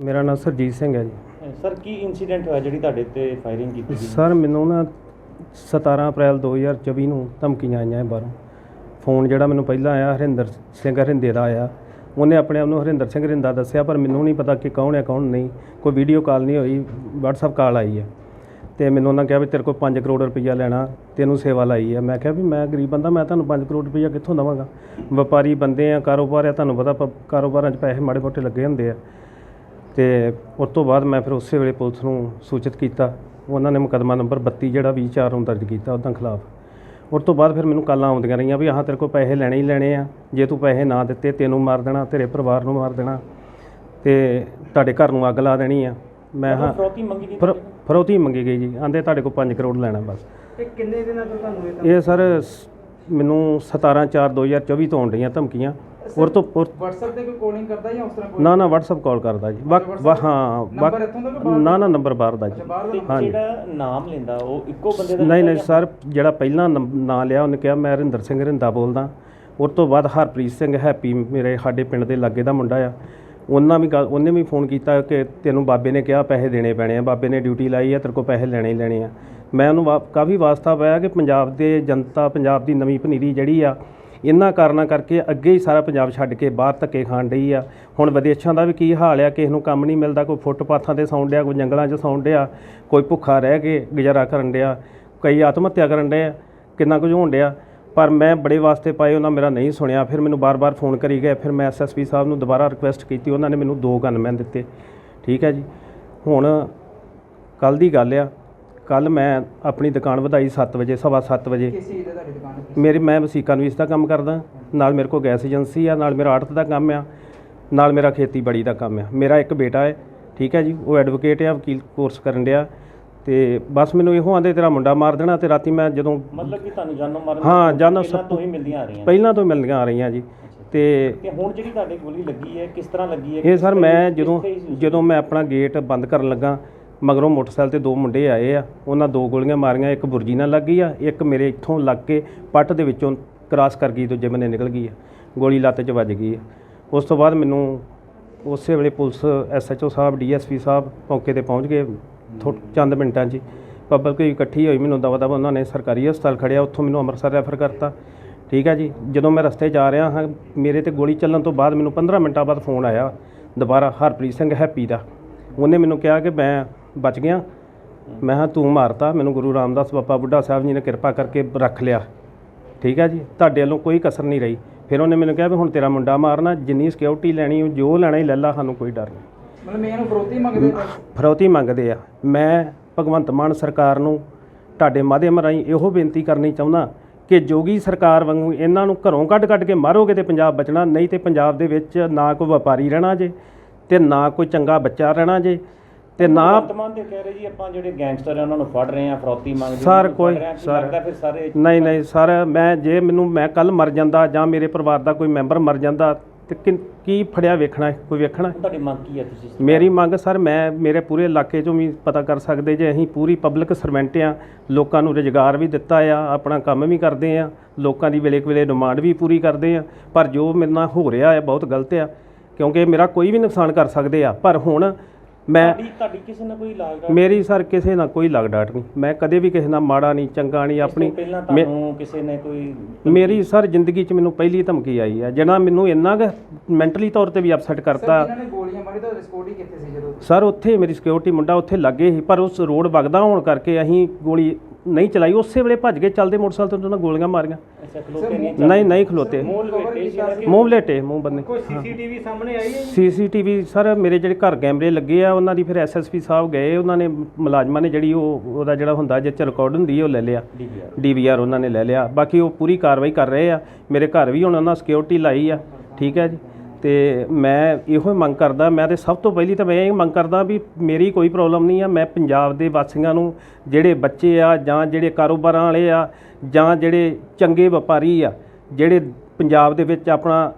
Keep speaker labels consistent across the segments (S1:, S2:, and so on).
S1: ਮੇਰਾ ਨਾਮ ਸਰਜੀਤ ਸਿੰਘ ਹੈ ਜੀ।
S2: ਸਰ ਕੀ ਇਨਸੀਡੈਂਟ ਹੋਇਆ ਜਿਹੜੀ ਤੁਹਾਡੇ ਤੇ ਫਾਇਰਿੰਗ ਕੀਤੀ ਗਈ
S1: ਸਰ ਮੈਨੂੰ ਨਾ 17 ਅਪ੍ਰੈਲ 2024 ਨੂੰ ਧਮਕੀਆਂ ਆਈਆਂ ਹੈ ਬਾਹਰੋਂ। ਫੋਨ ਜਿਹੜਾ ਮੈਨੂੰ ਪਹਿਲਾਂ ਆਇਆ ਹਰਿੰਦਰ ਸਿੰਘ ਹਰਿੰਦੇ ਦਾ ਆਇਆ। ਉਹਨੇ ਆਪਣੇ ਆਪ ਨੂੰ ਹਰਿੰਦਰ ਸਿੰਘ ਹਰਿੰਦਾ ਦੱਸਿਆ ਪਰ ਮੈਨੂੰ ਨਹੀਂ ਪਤਾ ਕਿ ਕੌਣ ਹੈ ਕੌਣ ਨਹੀਂ। ਕੋਈ ਵੀਡੀਓ ਕਾਲ ਨਹੀਂ ਹੋਈ WhatsApp ਕਾਲ ਆਈ ਹੈ। ਤੇ ਮੈਨੂੰ ਉਹਨਾਂ ਕਿਹਾ ਵੀ ਤੇਰੇ ਕੋਲ 5 ਕਰੋੜ ਰੁਪਈਆ ਲੈਣਾ ਤੈਨੂੰ ਸੇਵਾ ਲਾਈ ਹੈ। ਮੈਂ ਕਿਹਾ ਵੀ ਮੈਂ ਗਰੀਬ ਬੰਦਾ ਮੈਂ ਤੁਹਾਨੂੰ 5 ਕਰੋੜ ਰੁਪਈਆ ਕਿੱਥੋਂ ਦੇਵਾਂਗਾ? ਵਪਾਰੀ ਬੰਦੇ ਆ ਕਾਰੋਬਾਰ ਆ ਤੁਹਾਨੂੰ ਪਤਾ ਪ- ਕਾਰੋਬਾਰਾਂ 'ਚ ਪੈਸੇ ਮਾੜੇ ਮੋਟੇ ਲੱਗੇ ਹੁੰਦੇ ਆ। ਤੇ ਉਸ ਤੋਂ ਬਾਅਦ ਮੈਂ ਫਿਰ ਉਸੇ ਵੇਲੇ ਪੁਲਿਸ ਨੂੰ ਸੂਚਿਤ ਕੀਤਾ। ਉਹਨਾਂ ਨੇ ਮੁਕੱਦਮਾ ਨੰਬਰ 32 ਜਿਹੜਾ 24 ਨੂੰ ਦਰਜ ਕੀਤਾ ਉਹਦਾਂ ਖਿਲਾਫ। ਉਸ ਤੋਂ ਬਾਅਦ ਫਿਰ ਮੈਨੂੰ ਕਾਲਾਂ ਆਉਂਦੀਆਂ ਰਹੀਆਂ ਵੀ ਆਹ ਤੇਰੇ ਕੋਲ ਪੈਸੇ ਲੈਣੇ ਹੀ ਲੈਣੇ ਆ। ਜੇ ਤੂੰ ਪੈਸੇ ਨਾ ਦਿੱਤੇ ਤੈਨੂੰ ਮਾਰ ਦੇਣਾ ਤੇਰੇ ਪਰਿਵਾਰ ਨੂੰ ਮਾਰ ਦੇਣਾ ਤੇ ਤੁਹਾਡੇ ਘਰ ਨੂੰ ਅੱਗ ਲਾ ਦੇਣੀ ਆ। ਮੈਂ ਹਾਂ।
S2: ਫਰੋਤੀ ਮੰਗੀ ਗਈ
S1: ਫਰ- ਫਰੌਤੀ ਮੰਗੀ ਗਈ ਜੀ। ਆਂਦੇ ਤੁਹਾਡੇ ਕੋਲ 5 ਕਰੋੜ ਲੈਣਾ ਬਸ।
S3: ਇਹ ਕਿੰਨੇ ਦਿਨਾਂ ਤੋਂ ਤੁਹਾਨੂੰ ਇਹ
S1: ਇਹ ਸਰ ਮੈਨੂੰ 17 4 2024 ਤੋਂ ਆਉਣ ਰਹੀਆਂ ਧਮਕੀਆਂ। ਔਰ ਤੋਂ
S3: WhatsApp ਤੇ ਕੋਈ ਕਾਲਿੰਗ ਕਰਦਾ ਜਾਂ ਉਸ ਤਰ੍ਹਾਂ ਕੋਈ?
S1: ਨਾ ਨਾ WhatsApp ਕਾਲ ਕਰਦਾ ਜੀ। ਬਾ ਬਾ- ਹਾਂ
S3: ਨੰਬਰ ਇੱਥੋਂ ਦਾ ਕਿ ਬਾਹਰ
S1: ਨਾ ਨਾ ਨੰਬਰ ਬਾਹਰ ਦਾ ਜੀ।
S3: ਬਾਹਰ ਦਾ
S2: ਜਿਹੜਾ ਨਾਮ ਲੈਂਦਾ ਉਹ ਇੱਕੋ ਬੰਦੇ ਦਾ
S1: ਨਹੀਂ ਨਹੀਂ ਸਰ ਜਿਹੜਾ ਪਹਿਲਾਂ ਨੰਬ- ਨਾਂ ਲਿਆ ਉਹਨੇ ਕਿਹਾ ਮੈਂ ਹਰਿੰਦਰ ਸਿੰਘ ਰਿੰਦਾ ਬੋਲਦਾ। ਉਸ ਤੋਂ ਬਾਅਦ ਹਰਪ੍ਰੀਤ ਸਿੰਘ ਹੈਪੀ ਮੇਰੇ ਸਾਡੇ ਪਿੰਡ ਦੇ ਲਾਗੇ ਦਾ ਮੁੰਡਾ ਆ। ਉਹਨਾਂ ਵੀ ਗੱਲ- ਉਹਨੇ ਵੀ ਫੋਨ ਕੀਤਾ ਕਿ ਤੈਨੂੰ ਬਾਬੇ ਨੇ ਕਿਹਾ ਪੈਸੇ ਦੇਣੇ ਪੈਣੇ ਆ। ਬਾਬੇ ਨੇ ਡਿਊਟੀ ਲਾਈ ਆ ਤੇਰੇ ਕੋਲ ਪੈਸੇ ਲੈਣੇ ਹੀ ਲੈਣੇ ਆ। ਮੈਂ ਉਹਨੂੰ ਵਾ- ਕਾਫੀ ਵਾਸਤਾ ਪਾਇਆ ਕਿ ਪੰਜਾਬ ਦੇ ਜਨਤਾ ਪੰਜਾਬ ਦੀ ਨਵੀਂ ਪਨੀਰੀ ਜਿਹੜੀ ਆ ਇਹਨਾਂ ਕਾਰਨਾਂ ਕਰਕੇ ਅੱਗੇ ਹੀ ਸਾਰਾ ਪੰਜਾਬ ਛੱਡ ਕੇ ਬਾਹਰ ਧੱਕੇ ਖਾਣ ਡਈ ਆ। ਹੁਣ ਵਿਦੇਸ਼ਾਂ ਦਾ ਵੀ ਕੀ ਹਾਲ ਆ, ਕਿਸੇ ਨੂੰ ਕੰਮ ਨਹੀਂ ਮਿਲਦਾ, ਕੋਈ ਫੁੱਟਪਾਥਾਂ ਤੇ ਸੌਣ ਡਿਆ, ਕੋਈ ਜੰਗਲਾਂ 'ਚ ਸੌਣ ਡਿਆ, ਕੋਈ ਭੁੱਖਾ ਰਹਿ ਕੇ ਗੁਜ਼ਾਰਾ ਕਰਨ ਡਿਆ, ਕਈ ਆਤਮ ਹੱਤਿਆ ਕਰਨ ਡਏ ਆ, ਕਿੰਨਾ ਕੁਝ ਹੋਣ ਡਿਆ। ਪਰ ਮੈਂ ਬੜੇ ਵਾਸਤੇ ਪਾਏ, ਉਹਨਾਂ ਮੇਰਾ ਨਹੀਂ ਸੁਣਿਆ, ਫਿਰ ਮੈਨੂੰ ਬਾਰ-ਬਾਰ ਫੋਨ ਕਰੀ ਗਏ, ਫਿਰ ਮੈਂ ਐਸਐਸਪੀ ਸਾਹਿਬ ਨੂੰ ਦੁਬਾਰਾ ਰਿਕੁਐਸਟ ਕੀਤੀ, ਉਹਨਾਂ ਨੇ ਮੈਨੂੰ ਦੋ ਗਨਮੈਨ ਦਿੱਤੇ। ਠੀਕ ਹੈ ਜੀ, ਹੁਣ ਕੱਲ ਦੀ ਗੱਲ ਆ ਕੱਲ ਮੈਂ ਆਪਣੀ ਦੁਕਾਨ ਵਧਾਈ 7 ਵਜੇ ਸਵਾ ਸੱਤ ਵਜੇ।
S3: ਕਿਸ ਚੀਜ਼ ਦੀ ਤੁਹਾਡੀ ਦੁਕਾਨ ਹੈ?
S1: ਮੇਰੀ ਮੈਂ ਵਸੀਕਾ ਨਵੀਸ ਦਾ ਕੰਮ ਕਰਦਾ। ਨਾਲ ਮੇਰੇ ਕੋਲ ਗੈਸ ਏਜੰਸੀ ਆ ਨਾਲ ਮੇਰਾ ਆੜਤ ਦਾ ਕੰਮ ਆ ਨਾਲ ਮੇਰਾ ਖੇਤੀਬਾੜੀ ਦਾ ਕੰਮ ਆ। ਮੇਰਾ ਇੱਕ ਬੇਟਾ ਹੈ ਠੀਕ ਹੈ ਜੀ ਉਹ ਐਡਵੋਕੇਟ ਆ ਵਕੀਲ ਕੋਰਸ ਕਰਨ ਡਿਆ। ਤੇ ਬਸ ਮੈਨੂੰ ਇਹੋ ਆਂਦੇ ਤੇਰਾ ਮੁੰਡਾ ਮਾਰ ਦੇਣਾ ਤੇ ਰਾਤੀ ਮੈਂ ਜਦੋਂ
S2: ਮਤਲਬ ਕਿ ਤੁਹਾਨੂੰ ਜਾਨੋਂ ਮਾਰਨ
S1: ਹਾਂ, ਜਾਨੋਂ
S2: ਪਹਿਲਾਂ
S1: ਸਭ
S2: ਤੋਂ ਹੀ ਮਿਲਦੀਆਂ ਆ ਰਹੀਆਂ।
S1: ਪਹਿਲਾਂ ਤੋਂ ਮਿਲਦੀਆਂ ਆ ਰਹੀਆਂ ਜੀ। ਤੇ
S2: ਤੇ ਹੁਣ ਜਿਹੜੀ ਤੁਹਾਡੇ ਗੋਲੀ ਲੱਗੀ ਹੈ ਕਿਸ ਤਰ੍ਹਾਂ ਲੱਗੀ ਹੈ?
S1: ਇਹ ਸਰ ਮੈਂ ਜਦੋਂ ਜਦੋਂ ਮੈਂ ਆਪਣਾ ਗੇਟ ਬੰਦ ਕਰਨ ਲੱਗਾ ਮਗਰੋਂ ਮੋਟਰਸਾਈਕਲ ਤੇ ਦੋ ਮੁੰਡੇ ਆਏ ਆ। ਉਹਨਾਂ ਦੋ ਗੋਲੀਆਂ ਮਾਰੀਆਂ, ਇੱਕ ਬੁਰਜੀ ਨਾਲ ਲੱਗ ਗਈ ਆ, ਇੱਕ ਮੇਰੇ ਇੱਥੋਂ ਲੱਗ ਕੇ ਪੱਟ ਦੇ ਵਿੱਚੋਂ ਕ੍ਰਾਸ ਕਰ ਗਈ ਦੂਜੇ ਬੰਨੇ ਨਿਕਲ ਗਈ ਆ। ਗੋਲੀ ਲੱਤ 'ਚ ਵੱਜ ਗਈ ਆ। ਉਸ ਤੋਂ ਬਾਅਦ ਮੈਨੂੰ ਉਸੇ ਵੇਲੇ ਪੁਲਿਸ, ਐਸਐਚਓ ਸਾਹਿਬ, ਡੀਐਸਪੀ ਸਾਹਿਬ ਮੌਕੇ ਤੇ ਪਹੁੰਚ ਗਏ ਥੋ- ਚੰਦ ਮਿੰਟਾਂ 'ਚ ਹੀ। ਪਬਲਿਕ ਇਕੱਠੀ ਹੋਈ ਮੈਨੂੰ ਦਵਾ ਦਵਾ ਉਹਨਾਂ ਨੇ ਸਰਕਾਰੀ ਹਸਪਤਾਲ ਖੜਿਆ, ਉੱਥੋਂ ਮੈਨੂੰ ਅੰਮ੍ਰਿਤਸਰ ਰੈਫਰ ਕਰਤਾ। ਠੀਕ ਹੈ ਜੀ। ਜਦੋਂ ਮੈਂ ਰਸਤੇ ਜਾ ਰਿਹਾ ਹਾਂ, ਮੇਰੇ ਤੇ ਗੋਲੀ ਚੱਲਣ ਤੋਂ ਬਾਅਦ ਮੈਨੂੰ 15 ਮਿੰਟਾਂ ਬਾਅਦ ਫੋਨ ਆਇਆ। ਦੁਬਾਰਾ ਹਰਪ੍ਰੀਤ ਸਿੰਘ ਹੈਪੀ ਦਾ। ਉਹਨੇ ਮੈਨੂੰ ਕਿਹਾ ਕਿ ਮੈਂ ਬਚ ਗਿਆ। ਮੈਂ ਹਾਂ ਤੂੰ ਮਾਰਤਾ ਮੈਨੂੰ ਗੁਰੂ ਰਾਮਦਾਸ ਬਾਬਾ ਬੁੱਢਾ ਸਾਹਿਬ ਜੀ ਨੇ ਕਿਰਪਾ ਕਰਕੇ ਰੱਖ ਲਿਆ। ਠੀਕ ਹੈ ਜੀ? ਤੁਹਾਡੇ ਵੱਲੋਂ ਕੋਈ ਕਸਰ ਨਹੀਂ ਰਹੀ। ਫਿਰ ਉਹਨੇ ਮੈਨੂੰ ਕਿਹਾ ਵੀ ਹੁਣ ਤੇਰਾ ਮੁੰਡਾ ਮਾਰਨਾ ਜਿੰਨੀ ਸਿਕਿਉਰਿਟੀ ਲੈਣੀ ਉਹ ਜੋ ਲੈਣਾ ਹੀ ਲੈ ਲਾ ਸਾਨੂੰ ਕੋਈ ਡਰ ਨਹੀਂ।
S3: ਮਤਲਬ ਮੈਂ ਇਹਨੂੰ ਫਰੋਤੀ ਮੰਗਦੇ ਆ
S1: ਫਰੌਤੀ ਮੰਗਦੇ ਆ। ਮੈਂ ਭਗਵੰਤ ਮਾਨ ਸਰਕਾਰ ਨੂੰ ਤੁਹਾਡੇ ਮਾਧਿਅਮ ਰਾਹੀਂ ਇਹੋ ਬੇਨਤੀ ਕਰਨੀ ਚਾਹੁੰਦਾ ਕਿ ਜੋਗੀ ਸਰਕਾਰ ਵਾਂਗੂ ਇਹਨਾਂ ਨੂੰ ਘਰੋਂ ਕੱਢ-ਕੱਢ ਕੇ ਮਾਰੋਗੇ ਤੇ ਪੰਜਾਬ ਬਚਣਾ ਨਹੀਂ ਤੇ ਪੰਜਾਬ ਦੇ ਵਿੱਚ ਨਾ ਕੋਈ ਵਪਾਰੀ ਰਹਿਣਾ ਜੇ ਤੇ ਨਾ ਕੋਈ ਚੰਗਾ ਬੱਚਾ ਰਹਿਣਾ ਜੇ। ਤੇ ਨਾ
S2: ਵਰਤਮਾਨ ਦੇ ਕਹਿ ਰਹੇ ਜੀ ਆਪਾਂ ਜਿਹੜੇ ਗੈਂਗਸਟਰ ਆ ਉਹਨਾਂ ਨੂੰ ਫੜ ਰਹੇ ਆ ਫਰੋਤੀ ਮੰਗਦੇ
S1: ਸਰ, ਕੋਈ- ਸਰ।
S2: ਫਿਰ ਸਾਰੇ
S1: ਨਹੀਂ ਨਹੀਂ ਸਰ ਮੈਂ ਜੇ ਮੈਨੂੰ ਮੈਂ ਕੱਲ ਮਰ ਜਾਂਦਾ ਜਾਂ ਮੇਰੇ ਪਰਿਵਾਰ ਦਾ ਕੋਈ ਮੈਂਬਰ ਮਰ ਜਾਂਦਾ ਤੇ ਕਿ- ਫੜਿਆ ਵੇਖਣਾ? ਕੋਈ ਵੇਖਣਾ?
S2: ਤੁਹਾਡੀ ਮੰਗ ਕੀ ਹੈ ਤੁਸੀਂ
S1: ਮੇਰੀ ਮੰਗ ਸਰ ਮੈਂ ਮੇਰੇ ਪੂਰੇ ਇਲਾਕੇ ਚੋਂ ਵੀ ਪਤਾ ਕਰ ਸਕਦੇ ਜੇ ਅਸੀਂ ਪੂਰੀ ਪਬਲਿਕ ਸਰਵੈਂਟ ਆ ਲੋਕਾਂ ਨੂੰ ਰੁਜ਼ਗਾਰ ਵੀ ਦਿੱਤਾ ਆ ਆਪਣਾ ਕੰਮ ਵੀ ਕਰਦੇ ਆ ਲੋਕਾਂ ਦੀ ਵੇਲੇ ਵੇਲੇ ਡਿਮਾਂਡ ਵੀ ਪੂਰੀ ਕਰਦੇ ਆ ਪਰ ਜੋ ਮੇਰੇ ਨਾਲ ਹੋ ਰਿਹਾ ਹੈ ਬਹੁਤ ਗਲਤ ਆ ਕਿਉਂਕਿ ਮੇਰਾ ਕੋਈ ਵੀ ਨੁਕਸਾਨ ਕਰ ਸਕਦੇ ਆ ਪਰ ਹੁਣ ਮੈਂ
S2: ਤੁਹਾਡੀ ਤੁਹਾਡੀ ਕਿਸੇ ਨਾਲ ਕੋਈ ਲਾਗ
S1: ਮੇਰੀ ਸਰ ਕਿਸੇ ਨਾਲ ਕੋਈ ਲੱਗ ਡਾਟ ਨਹੀਂ। ਮੈਂ ਕਦੇ ਵੀ ਕਿਸੇ ਨਾਲ ਮਾੜਾ ਨਹੀਂ ਚੰਗਾ ਨਹੀਂ ਆਪਣੀ
S2: ਪਹਿਲਾਂ
S1: ਮੇ-
S2: ਤੁਹਾਨੂੰ ਕਿਸੇ ਨੇ ਕੋਈ
S1: ਮੇਰੀ ਸਰ ਜ਼ਿੰਦਗੀ 'ਚ ਮੈਨੂੰ ਪਹਿਲੀ ਧਮਕੀ ਆਈ ਆ ਜਿਹੜਾ ਮੈਨੂੰ ਇੰਨਾ ਕੁ ਮੈਂਟਲੀ ਤੌਰ ਤੇ ਵੀ ਅਪਸੈਟ ਕਰਤਾ।
S3: ਜਿਨ੍ਹਾਂ ਨੇ ਗੋਲੀਆਂ ਮਾਰੀ ਤਾਂ ਰਿਸਕੋਰਡੀ ਕਿੱਥੇ ਸੀ ਜਦੋਂ?
S1: ਸਰ ਉੱਥੇ ਮੇਰੀ ਸਿਕਿਉਰਿਟੀ ਮੁੰਡਾ ਉੱਥੇ ਲੱਗੇ ਸੀ ਪਰ ਉਸ ਰੋਡ ਵਗਦਾ ਹੋਣ ਕਰਕੇ ਅਸੀਂ ਗੋਲੀ ਨਹੀਂ ਚਲਾਈ। ਉਸੇ ਵੇਲੇ ਭੱਜ ਕੇ ਚੱਲਦੇ ਮੋਟਰਸਾਈਕਲ ਤੋਂ ਉਹਨਾਂ ਗੋਲੀਆਂ ਮਾਰੀਆਂ।
S2: ਅੱਛਾ ਖਲੋਤੇ ਨਹੀਂ
S1: ਨਹੀਂ ਨਹੀਂ ਖਲੋਤੇ।
S2: ਮੂੰਹ ਲਪੇਟੇ ਸੀ ਨਾ ਕਿ
S1: ਮੂੰਹ ਲੇਟੇ ਮੂੰਹ ਬੰਨੇ।
S3: ਕੋਈ ਸੀਸੀਟੀਵੀ ਸਾਹਮਣੇ ਆਈ ਹੈ
S1: ਸੀਸੀਟੀਵੀ ਸਰ ਮੇਰੇ ਜਿਹੜੇ ਘਰ ਕੈਮਰੇ ਲੱਗੇ ਆ ਉਹਨਾਂ ਦੀ ਫਿਰ ਐਸਐਸਪੀ ਸਾਹਿਬ ਗਏ ਉਹਨਾਂ ਨੇ ਮੁਲਾਜ਼ਮਾਂ ਨੇ ਜਿਹੜੀ ਉਹ ਉਹਦਾ ਜਿਹੜਾ ਹੁੰਦਾ ਜਿਹ ਚ ਰਿਕਾਰਡ ਹੁੰਦੀ ਹੈ ਉਹ ਲੈ ਲਿਆ।
S2: DVR
S1: ਡੀਵੀਆਰ ਉਹਨਾਂ ਨੇ ਲੈ ਲਿਆ। ਬਾਕੀ ਉਹ ਪੂਰੀ ਕਾਰਵਾਈ ਕਰ ਰਹੇ ਆ। ਮੇਰੇ ਘਰ ਵੀ ਹੁਣ ਉਹਨਾਂ ਸਿਕਿਉਰਿਟੀ ਲਾਈ ਆ। ਠੀਕ ਹੈ ਜੀ। ਤੇ ਮੈਂ ਇਹੋ ਹੀ ਮੰਗ ਕਰਦਾ, ਮੈਂ ਤੇ ਸਭ ਤੋਂ ਪਹਿਲੀ ਤਾਂ ਮੈਂ ਇਹ ਮੰਗ ਕਰਦਾ ਵੀ ਮੇਰੀ ਕੋਈ ਪ੍ਰੋਬਲਮ ਨਹੀਂ ਆ, ਮੈਂ ਪੰਜਾਬ ਦੇ ਵਾਸੀਆਂ ਨੂੰ, ਜਿਹੜੇ ਬੱਚੇ ਆ ਜਾਂ ਜਿਹੜੇ ਕਾਰੋਬਾਰਾਂ ਵਾਲੇ ਆ ਜਾਂ ਜਿਹੜੇ ਚੰਗੇ ਵਪਾਰੀ ਆ, ਜਿਹੜੇ ਪੰਜਾਬ ਦੇ ਵਿੱਚ ਆਪਣਾ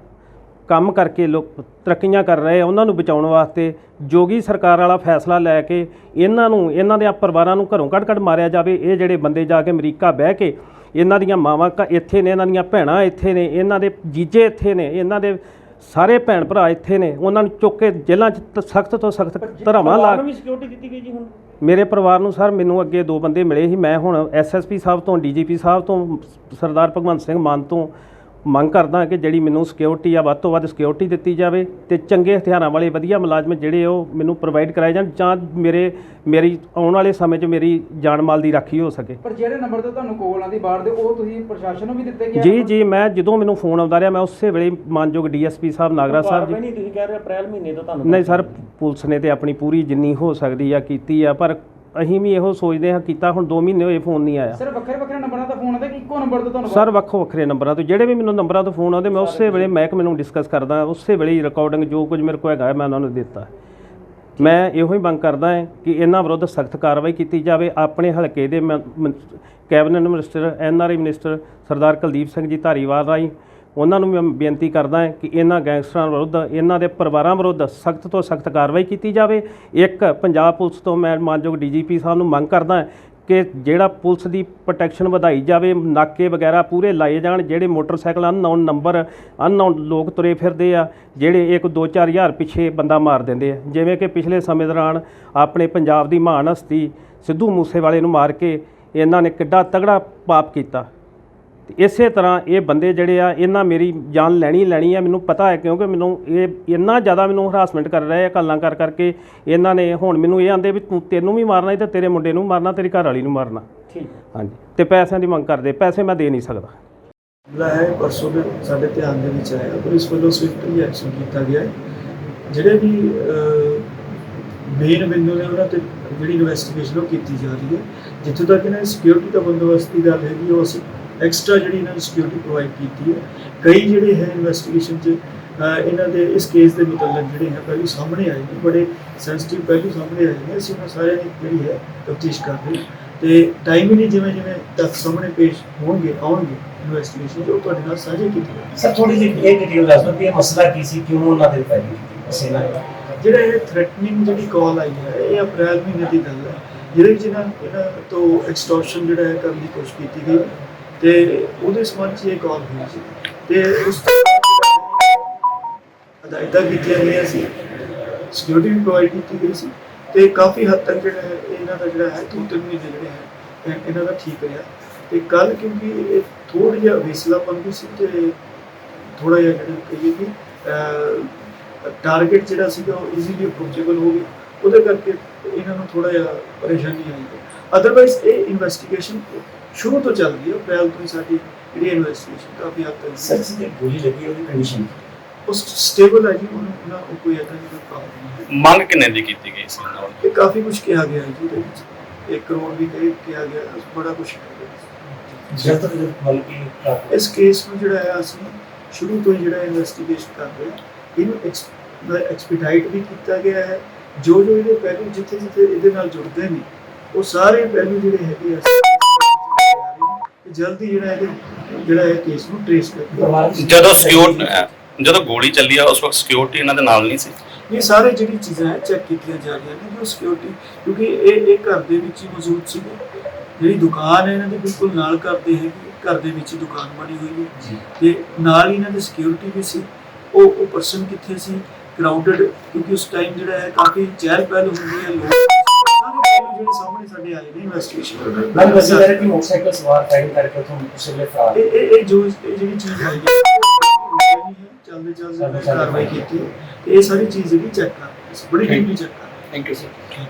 S1: ਕੰਮ ਕਰਕੇ ਲੋਕ ਤਰੱਕੀਆਂ ਕਰ ਰਹੇ ਆ, ਉਹਨਾਂ ਨੂੰ ਬਚਾਉਣ ਵਾਸਤੇ ਜੋਗੀ ਸਰਕਾਰ ਵਾਲਾ ਫੈਸਲਾ ਲੈ ਕੇ ਇਹਨਾਂ ਨੂੰ, ਇਹਨਾਂ ਦੇ ਪਰਿਵਾਰਾਂ ਨੂੰ ਘਰੋਂ ਕੱਢ-ਕੱਢ ਮਾਰਿਆ ਜਾਵੇ, ਇਹ ਜਿਹੜੇ ਬੰਦੇ ਜਾ ਕੇ ਅਮਰੀਕਾ ਬਹਿ ਕੇ ਇਹਨਾਂ ਦੀਆਂ ਮਾਵਾਂ ਘ- ਇੱਥੇ ਨੇ, ਇਹਨਾਂ ਦੀਆਂ ਭੈਣਾਂ ਇੱਥੇ ਨੇ, ਇਹਨਾਂ ਦੇ ਜੀਜੇ ਇੱਥੇ ਨੇ, ਇਹਨਾਂ ਦੇ ਸਾਰੇ ਭੈਣ ਭਰਾ ਇੱਥੇ ਨੇ ਉਹਨਾਂ ਨੂੰ ਚੁੱਕ ਕੇ ਜੇਲ੍ਹਾਂ 'ਚ ਸਖਤ ਤੋਂ ਸਖਤ ਧਰਾਵਾਂ ਲਾ
S2: ਨੂੰ ਵੀ ਸਿਕਿਉਰਿਟੀ ਦਿੱਤੀ ਗਈ ਜੀ ਹੁਣ?
S1: ਮੇਰੇ ਪਰਿਵਾਰ ਨੂੰ ਸਰ ਮੈਨੂੰ ਅੱਗੇ ਦੋ ਬੰਦੇ ਮਿਲੇ ਸੀ ਮੈਂ ਹੁਣ ਐਸਐਸਪੀ ਸਾਹਿਬ ਤੋਂ ਡੀਜੀਪੀ ਸਾਹਿਬ ਤੋਂ ਸਰਦਾਰ ਭਗਵੰਤ ਸਿੰਘ ਮਾਨ ਤੋਂ ਮੰਗ ਕਰਦਾ ਕਿ ਜਿਹੜੀ ਮੈਨੂੰ ਸਿਕਿਉਰਿਟੀ ਆ ਵੱਧ ਤੋਂ ਵੱਧ ਸਿਕਿਉਰਿਟੀ ਦਿੱਤੀ ਜਾਵੇ ਤੇ ਚੰਗੇ ਹਥਿਆਰਾਂ ਵਾਲੇ ਵਧੀਆ ਮੁਲਾਜ਼ਮ ਜਿਹੜੇ ਉਹ ਮੈਨੂੰ ਪ੍ਰੋਵਾਈਡ ਕਰਾਏ ਜਾਣ ਜਾਂ ਮੇਰੇ ਮੇਰੀ ਆਉਣ ਵਾਲੇ ਸਮੇਂ 'ਚ ਮੇਰੀ ਜਾਨ ਮਾਲ ਦੀ ਰਾਖੀ ਹੋ ਸਕੇ।
S3: ਪਰ ਜਿਹੜੇ ਨੰਬਰ ਤੋਂ ਤੁਹਾਨੂੰ ਕੋਲ ਆਉਂਦੀ ਬਾਹਰ ਦੇ ਉਹ ਤੁਸੀਂ ਪ੍ਰਸ਼ਾਸਨ ਨੂੰ ਵੀ ਦਿੱਤੇ ਗਿਆ
S1: ਜੀ ਜੀ ਮੈਂ ਜਦੋਂ ਮੈਨੂੰ ਫੋਨ ਆਉਂਦਾ ਰਿਹਾ ਮੈਂ ਉਸੇ ਵੇਲੇ ਮਾਨਯੋਗ ਡੀਐਸਪੀ ਸਾਹਿਬ ਨਾਗਰਾਜ ਸਾਹਿਬ ਜੀ।
S2: ਨਹੀਂ ਤੁਸੀਂ ਕਹਿ ਰਹੇ ਅਪ੍ਰੈਲ ਮਹੀਨੇ ਤੋਂ ਤੁਹਾਨੂੰ
S1: ਨਹੀਂ ਸਰ ਪੁਲਿਸ ਨੇ ਤੇ ਆਪਣੀ ਪੂਰੀ ਜਿੰਨੀ ਹੋ ਸਕਦੀ ਆ ਕੀਤੀ ਆ ਪਰ ਅਸੀਂ ਵੀ ਇਹੋ ਸੋਚਦੇ ਹਾਂ ਕੀਤਾ ਹੁਣ 2 ਮਹੀਨੇ ਹੋਏ ਫੋਨ ਨਹੀਂ ਆਇਆ।
S3: ਸਰ ਵੱਖਰੇ ਵੱਖਰੇ ਨੰਬਰਾਂ ਦਾ ਫੋਨ ਆਉਂਦਾ ਕਿ ਇੱਕੋ ਨੰਬਰ ਤੋਂ ਤੁਹਾਨੂੰ
S1: ਸਰ ਵੱਖੋ ਵੱਖਰੇ ਨੰਬਰਾਂ ਤੋਂ ਜਿਹੜੇ ਵੀ ਮੈਨੂੰ ਨੰਬਰਾਂ ਤੋਂ ਫੋਨ ਆਉਂਦੇ ਮੈਂ ਉਸੇ ਵੇਲੇ ਮਹਿਕਮੇ ਨੂੰ ਡਿਸਕਸ ਕਰਦਾ ਉਸੇ ਵੇਲੇ ਰਿਕਾਰਡਿੰਗ ਜੋ ਕੁਝ ਮੇਰੇ ਕੋਲ ਹੈਗਾ ਮੈਂ ਉਹਨਾਂ ਨੂੰ ਦਿੱਤਾ। ਮੈਂ ਇਹੋ ਹੀ ਮੰਗ ਕਰਦਾ ਹਾਂ ਕਿ ਇਹਨਾਂ ਵਿਰੁੱਧ ਸਖਤ ਕਾਰਵਾਈ ਕੀਤੀ ਜਾਵੇ। ਆਪਣੇ ਹਲਕੇ ਦੇ cabinet minister N R I minister Sardar Kuldeep Singh ji Dhariwal ਰਾਹੀਂ ਉਹਨਾਂ ਨੂੰ ਮੈਂ ਬੇਨਤੀ ਕਰਦਾ ਹਾਂ ਕਿ ਇਹਨਾਂ ਗੈਂਗਸਟਰਾਂ ਵਿਰੁੱਧ, ਇਹਨਾਂ ਦੇ ਪਰਿਵਾਰਾਂ ਵਿਰੁੱਧ ਸਖਤ ਤੋਂ ਸਖਤ ਕਾਰਵਾਈ ਕੀਤੀ ਜਾਵੇ। ਇੱਕ, ਪੰਜਾਬ ਪੁਲਿਸ ਤੋਂ ਮੈਂ ਮਾਨਯੋਗ ਡੀਜੀਪੀ ਸਾਹਿਬ ਨੂੰ ਮੰਗ ਕਰਦਾ ਕਿ ਜਿਹੜਾ ਪੁਲਿਸ ਦੀ ਪ੍ਰੋਟੈਕਸ਼ਨ ਵਧਾਈ ਜਾਵੇ, ਨਾਕੇ ਵਗੈਰਾ ਪੂਰੇ ਲਾਏ ਜਾਣ, ਜਿਹੜੇ ਮੋਟਰਸਾਈਕਲ ਅਨਨੋਨ ਨੰਬਰ, ਅਨਨੋਨ ਲੋਕ ਤੁਰੇ ਫਿਰਦੇ ਆ, ਜਿਹੜੇ 1 2 4 ਹਜ਼ਾਰ ਪਿੱਛੇ ਬੰਦਾ ਮਾਰ ਦਿੰਦੇ ਆ। ਜਿਵੇਂ ਕਿ ਪਿਛਲੇ ਸਮੇਂ ਦੌਰਾਨ ਆਪਣੇ ਪੰਜਾਬ ਦੀ ਮਹਾਨ ਹਸਤੀ ਸਿੱਧੂ ਮੂਸੇਵਾਲੇ ਨੂੰ ਮਾਰ ਕੇ ਇਹਨਾਂ ਨੇ ਕਿੱਡਾ ਤਗੜਾ ਪਾਪ ਕੀਤਾ। ਤੇ ਇਸੇ ਤਰ੍ਹਾਂ ਇਹ ਬੰਦੇ ਜਿਹੜੇ ਆ ਇਹਨਾਂ ਮੇਰੀ ਜਾਨ ਲੈਣੀ ਲੈਣੀ ਆ। ਮੈਨੂੰ ਪਤਾ ਹੈ ਕਿਉਂਕਿ ਮੈਨੂੰ ਇਹ ਇੰਨਾ ਜ਼ਿਆਦਾ ਮੈਨੂੰ ਹਰਾਸਮੈਂਟ ਕਰ ਰਹੇ ਆ ਗੱਲਾਂ ਕਰ ਕਰਕੇ। ਇਹਨਾਂ ਨੇ ਹੁਣ ਮੈਨੂੰ ਇਹ ਆਂਦੇ ਵੀ ਤੂੰ ਤੈਨੂੰ ਵੀ ਮਾਰਨਾ ਹੈ ਤੇ ਤੇਰੇ ਮੁੰਡੇ ਨੂੰ ਮਾਰਨਾ ਤੇਰੀ ਘਰ ਵਾਲੀ ਨੂੰ ਮਾਰਨਾ।
S2: ਠੀਕ।
S1: ਹਾਂਜੀ। ਤੇ ਪੈਸਿਆਂ ਦੀ ਮੰਗ ਕਰਦੇ। ਪੈਸੇ ਮੈਂ ਦੇ ਨਹੀਂ ਸਕਦਾ।
S4: ਮਾਮਲਾ ਹੈ ਪਰਸੋਂ ਦੇ ਸਾਡੇ ਧਿਆਨ ਦੇ ਵਿੱਚ ਆਇਆ ਪੁਲਿਸ ਵੱਲੋਂ ਸਵਿਫਟ ਰਿਐਕਸ਼ਨ ਕੀਤਾ ਗਿਆ ਹੈ। ਜਿਹੜੇ ਵੀ ਮੇਨ ਬਿੰਦੂ ਨੇ ਉਹਨਾਂ ਤੇ ਜਿਹੜੀ ਇਨਵੈਸਟੀਗੇਸ਼ਨ ਉਹ ਕੀਤੀ ਜਾ ਰਹੀ ਹੈ। ਜਿੱਥੋਂ ਤੱਕ ਇਹਨਾਂ ਸਿਕਿਉਰਿਟੀ ਦਾ ਬੰਦੋਬਸਤ ਦੀ ਗੱਲ ਹੈਗੀ ਉਹ ਅਸੀਂ ਐਕਸਟਰਾ ਜਿਹੜੀ ਇਹਨਾਂ ਨੂੰ ਸਿਕਿਉਰਿਟੀ ਪ੍ਰੋਵਾਈਡ ਕੀਤੀ ਹੈ। ਕਈ ਜਿਹੜੇ ਹੈ ਇਨਵੈਸਟੀਗੇਸ਼ਨ 'ਚ ਇਹਨਾਂ ਦੇ ਇਸ ਕੇਸ ਦੇ ਮੁਤਲਕ ਜਿਹੜੇ ਹੈ ਪਹਿਲੂ ਸਾਹਮਣੇ ਆਏ ਨੇ ਬੜੇ ਸੈਂਸਿਟਿਵ ਪਹਿਲੂ ਸਾਹਮਣੇ ਆਏ ਨੇ। ਅਸੀਂ ਉਹਨਾਂ ਸਾਰਿਆਂ ਦੀ ਜਿਹੜੀ ਹੈ ਤਫਤੀਸ਼ ਕਰ ਰਹੇ ਹਾਂ। ਤੇ ਟਾਈਮ ਹੀ ਨਹੀਂ ਜਿਵੇਂ ਜਿਵੇਂ ਤੱਕ ਸਾਹਮਣੇ ਪੇਸ਼ ਹੋਣਗੇ ਆਉਣਗੇ ਇਨਵੈਸਟੀਗੇਸ਼ਨ ਜੋ ਤੁਹਾਡੇ ਨਾਲ ਸਾਂਝੇ ਕੀਤੀ ਜਾਣਗੇ।
S5: ਸਰ ਥੋੜੀ ਜਿਹੀ ਇਹ ਡਿਟੇਲ ਦੱਸ ਦਿਓ ਕਿ ਇਹ ਮਸਲਾ ਕੀ ਸੀ ਕਿਉਂ ਉਹਨਾਂ ਦੇ ਪੈ ਗਈ ਅਸੀਂ ਨਾ
S4: ਜਿਹੜਾ ਇਹ ਥ੍ਰੈਟਨਿੰਗ ਜਿਹੜੀ ਕਾਲ ਆਈ ਹੈ ਇਹ ਅਪ੍ਰੈਲ ਮਹੀਨੇ ਦੀ ਗੱਲ ਹੈ। ਜਿਹਦੇ ਵਿੱਚ ਇਹਨਾਂ ਤੋਂ ਐਕਸਟੋਰਸ਼ਨ ਜਿਹੜਾ ਹੈ ਕਰਨ ਦੀ ਕੋਸ਼ਿਸ਼ ਕੀਤੀ ਗਈ। ਤੇ ਉਹਦੇ ਸੰਬੰਧ 'ਚ ਇਹ ਕਾਲ ਹੋਈ ਸੀ? ਤੇ ਉਸ ਤੋਂ ਬਾਅਦ ਹਦਾਇਤਾਂ ਕੀਤੀਆਂ ਗਈਆਂ ਸੀ। ਸਿਕਿਉਰਿਟੀ ਵੀ ਪ੍ਰੋਵਾਈਡ ਕੀਤੀ ਗਈ ਸੀ ਤੇ ਕਾਫੀ ਹੱਦ ਤੱਕ ਜਿਹੜਾ ਹੈ, ਇਹਨਾਂ ਦਾ ਜਿਹੜਾ ਹੈ, ਦੋ ਤਿੰਨ ਮਹੀਨੇ ਜਿਹੜੇ ਹੈ ਇਹਨਾਂ ਦਾ ਠੀਕ ਰਿਹਾ। ਤੇ ਕੱਲ ਕਿਉਂਕਿ ਇਹ ਥੋੜਾ ਜਿਹਾ ਵੇਸਲਾਪਨ ਵੀ ਸੀ ਤੇ ਥੋੜਾ ਜਿਹਾ ਜਿਹੜਾ ਕਹੀਏ ਕਿ ਟਾਰਗੇਟ ਜਿਹੜਾ ਸੀਗਾ ਉਹ ਈਜ਼ੀਲੀ ਅਪਰੋਚੇਬਲ ਹੋ ਗਿਆ ਉਹਦੇ ਕਰਕੇ ਇਹਨਾਂ ਨੂੰ ਥੋੜਾ ਜਿਹਾ ਪਰੇਸ਼ਾਨੀ ਆਈ। ਅਦਰਵਾਈਜ਼ ਇਹ ਇਨਵੈਸਟੀਗੇਸ਼ਨ ਸ਼ੁਰੂ ਤੋਂ ਚੱਲ ਰਹੀ ਹੈ ਅਪ੍ਰੈਲ ਤੋਂ ਹੀ ਸਾਡੀ ਜਿਹੜੀ ਇਨਵੈਸਟੀਗੇਸ਼ਨ ਕਾਫੀ ਹੱਦ ਤੱਕ
S5: ਸਰ ਜਿਹਦੀ ਗੋਲੀ ਲੱਗੀ ਉਹਦੀ ਕੰਡੀਸ਼ਨ
S4: ਉਹ ਸਟੇਬਲ ਹੈ ਜੀ ਉਹਨੂੰ ਨਾ ਉਹ ਕੋਈ ਏਦਾਂ ਦੀ ਕੋਈ ਪ੍ਰੋਬਲਮ ਨਹੀਂ
S6: ਮੰਗ ਕਿੰਨੇ ਦੀ ਕੀਤੀ ਗਈ ਸੀ ਨਾਲ
S4: ਇਹ ਕਾਫੀ ਕੁਝ ਕਿਹਾ ਗਿਆ ਹੈ ਜੀ ਵਿੱਚ। 1 ਕਰੋੜ ਵੀ ਕਹੇ ਕਿਹਾ ਗਿਆ ਬੜਾ ਕੁਝ
S5: ਜਦ ਤੱਕ ਜਦ ਮਤਲਬ ਕਿ ਕਾਫੀ-
S4: ਇਸ ਕੇਸ ਨੂੰ ਜਿਹੜਾ ਹੈ ਅਸੀਂ ਸ਼ੁਰੂ ਤੋਂ ਜਿਹੜਾ ਇਨਵੈਸਟੀਗੇਸ਼ਨ ਕਰ ਰਹੇ ਹਾਂ। ਇਹਨੂੰ ਐਕਸਪੀਡਾਈਟ ਵੀ ਕੀਤਾ ਗਿਆ ਹੈ। ਜੋ ਜੋ ਇਹਦੇ ਪਹਿਲੂ ਜਿੱਥੇ ਜਿੱਥੇ ਇਹਦੇ ਨਾਲ ਜੁੜਦੇ ਨੇ ਉਹ ਸਾਰੇ ਪਹਿਲੂ ਜਿਹੜੇ ਹੈਗੇ ਆ ਤੇ ਜਲਦੀ ਜਿਹੜਾ ਇਹਦੇ ਜਿਹੜਾ ਇਹ ਕੇਸ ਨੂੰ ਟ੍ਰੇਸ
S5: ਦੀ-
S6: ਜਦੋਂ ਸਿਕਿਉਰ ਜਦੋਂ ਗੋਲੀ ਚੱਲੀ ਆ ਉਸ ਵਕਤ ਸਿਕਿਉਰਿਟੀ ਇਹਨਾਂ ਦੇ ਨਾਲ ਨਹੀਂ ਸੀ।
S4: ਇਹ ਸਾਰੇ ਜਿਹੜੀ ਚੀਜ਼ਾਂ ਹੈ ਚੈੱਕ ਕੀਤੀਆਂ ਜਾ ਰਹੀਆਂ ਨੇ ਜੋ ਸਿਕਿਉਰਿਟੀ ਕਿਉਂਕਿ ਇਹ ਇਹ ਘਰ ਦੇ ਵਿੱਚ ਹੀ ਮੌਜੂਦ ਸੀ ਜਿਹੜੀ ਦੁਕਾਨ ਹੈ ਇਹਨਾਂ ਦੀ ਬਿਲਕੁਲ ਨਾਲ ਘਰ ਦੇ ਹੈਗੀ ਘਰ ਦੇ ਵਿੱਚ ਹੀ ਦੁਕਾਨ ਬਣੀ ਹੋਈ ਹੈ।
S5: ਜੀ।
S4: ਤੇ ਨਾਲ ਹੀ ਇਹਨਾਂ ਦੀ ਸਿਕਿਉਰਿਟੀ ਵੀ ਸੀ। ਉਹ ਉਹ ਪਰਸਨ ਕਿੱਥੇ ਸੀ? ਕਰਾਊਡਡ ਕਿਉਂਕਿ ਉਸ ਟਾਈਮ ਜਿਹੜਾ ਹੈ ਕਾਫੀ ਚਹਿਲ ਪਹਿਲ ਹੁੰਦੀ ਹੈ ਲੋਕ ਜਿਹੜੇ ਸਾਹਮਣੇ ਸਾਡੇ ਆਏ ਨੇ ਇਨਵੈਸਟੀਗੇਸ਼ਨ
S5: ਮੈਂ ਬਸ ਇਹ ਕਿ ਮੋਟਰਸਾਈਕਲ ਸਵਾਰ ਫਾਇਰਿੰਗ ਕਰਕੇ ਤੁਹਾਨੂੰ ਪਿਛਲੇ ਫਰਾਰ
S4: ਇਹ ਇਹ ਇਹ ਜੋ ਇਹ ਜਿਹੜੀ ਚੀਜ਼ ਆਈ ਹੈ ਚੱਲਦੇ ਚੱਲਦੇ ਕਾਰਵਾਈ ਕੀਤੀ ਇਹ ਸਾਰੀ ਚੀਜ਼ ਜਿਹੜੀ ਚੈੱਕ ਕਰ ਰਹੇ। ਬੜੀ ਟੀਮ ਚੈੱਕ ਕਰ ਰਹੀ।
S6: Thank you sir